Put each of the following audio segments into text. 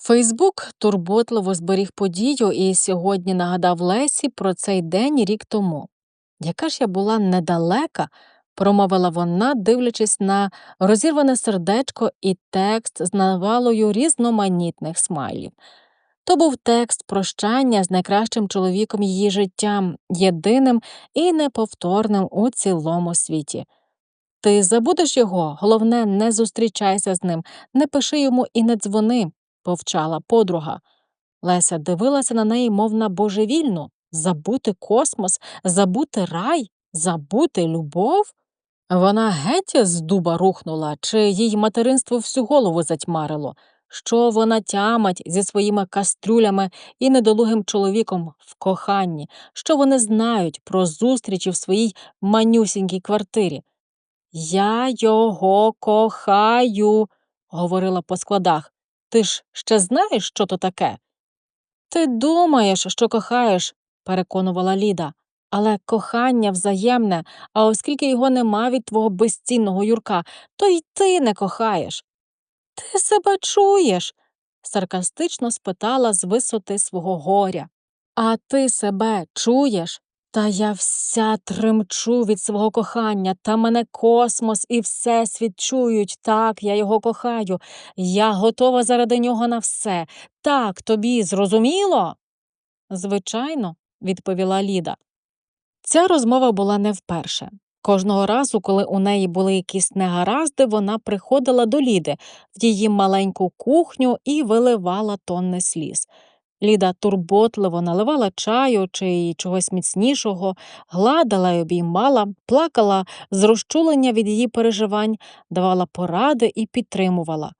Фейсбук турботливо зберіг подію і сьогодні нагадав Лесі про цей день рік тому. Яка ж я була недалека, промовила вона, дивлячись на розірване сердечко і текст з навалою різноманітних смайлів. То був текст прощання з найкращим чоловіком її життя, єдиним і неповторним у цілому світі. Ти забудеш його, головне, не зустрічайся з ним, не пиши йому і не дзвони, повчала подруга. Леся дивилася на неї, мов на божевільну забути космос, забути рай, забути любов. Вона геть з дуба рухнула, чи їй материнство всю голову затьмарило, що вона тямать зі своїми кастрюлями і недолугим чоловіком в коханні, що вони знають про зустрічі в своїй манюсінькій квартирі. Я його кохаю, говорила по складах. Ти ж ще знаєш, що то таке? Ти думаєш, що кохаєш, переконувала Ліда, але кохання взаємне, а оскільки його нема від твого безцінного Юрка, то й ти не кохаєш. Ти себе чуєш? саркастично спитала з висоти свого горя. А ти себе чуєш? Та я вся тремчу від свого кохання, та мене космос і всесвіт чують. Так, я його кохаю. Я готова заради нього на все. Так, тобі зрозуміло? Звичайно, відповіла Ліда. Ця розмова була не вперше. Кожного разу, коли у неї були якісь негаразди, вона приходила до Ліди в її маленьку кухню і виливала тонни сліз. Ліда турботливо наливала чаю чи чогось міцнішого, гладила й обіймала, плакала з розчулення від її переживань, давала поради і підтримувала.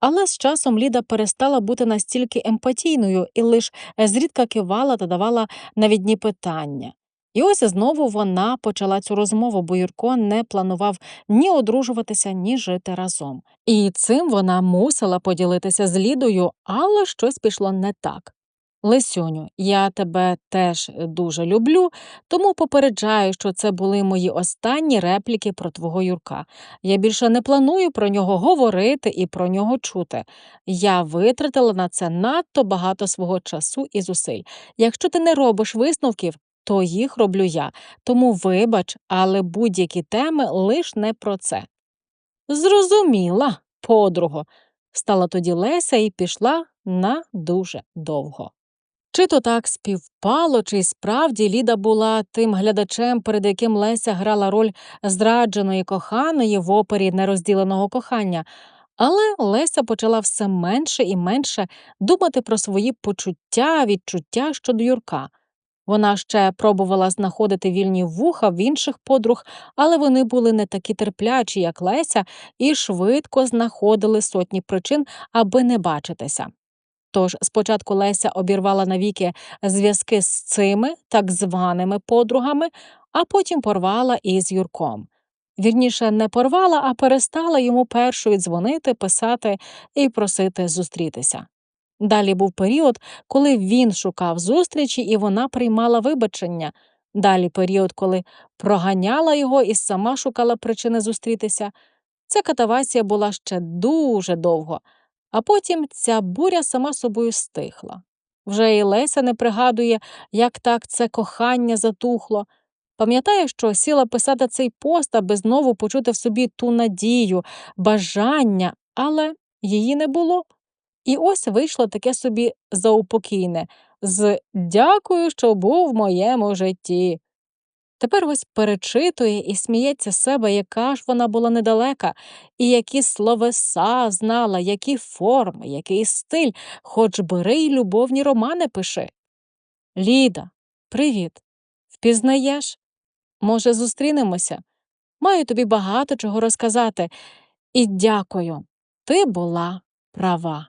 Але з часом Ліда перестала бути настільки емпатійною і лише зрідка кивала та давала навідні питання. І ось знову вона почала цю розмову, бо Юрко не планував ні одружуватися, ні жити разом. І цим вона мусила поділитися з Лідою, але щось пішло не так. Лисюню, я тебе теж дуже люблю, тому попереджаю, що це були мої останні репліки про твого Юрка. Я більше не планую про нього говорити і про нього чути. Я витратила на це надто багато свого часу і зусиль. Якщо ти не робиш висновків, то їх роблю я. Тому вибач, але будь-які теми лиш не про це. Зрозуміла, подруго, стала тоді Леся і пішла на дуже довго. Чи то так співпало, чи справді Ліда була тим глядачем, перед яким Леся грала роль зрадженої коханої в опері нерозділеного кохання, але Леся почала все менше і менше думати про свої почуття, відчуття щодо Юрка. Вона ще пробувала знаходити вільні вуха в інших подруг, але вони були не такі терплячі, як Леся, і швидко знаходили сотні причин, аби не бачитися. Тож спочатку Леся обірвала навіки зв'язки з цими так званими подругами, а потім порвала із Юрком. Вірніше, не порвала, а перестала йому першою дзвонити, писати і просити зустрітися. Далі був період, коли він шукав зустрічі і вона приймала вибачення. Далі період, коли проганяла його і сама шукала причини зустрітися. Ця катавасія була ще дуже довго, а потім ця буря сама собою стихла. Вже і Леся не пригадує, як так це кохання затухло. Пам'ятає, що сіла писати цей пост, аби знову почути в собі ту надію, бажання, але її не було. І ось вийшло таке собі заупокійне з дякую, що був в моєму житті. Тепер ось перечитує і сміється себе, яка ж вона була недалека, і які словеса знала, які форми, який стиль, хоч бери й любовні романи пиши. Ліда, привіт. Впізнаєш? Може, зустрінемося? Маю тобі багато чого розказати. І дякую. Ти була права.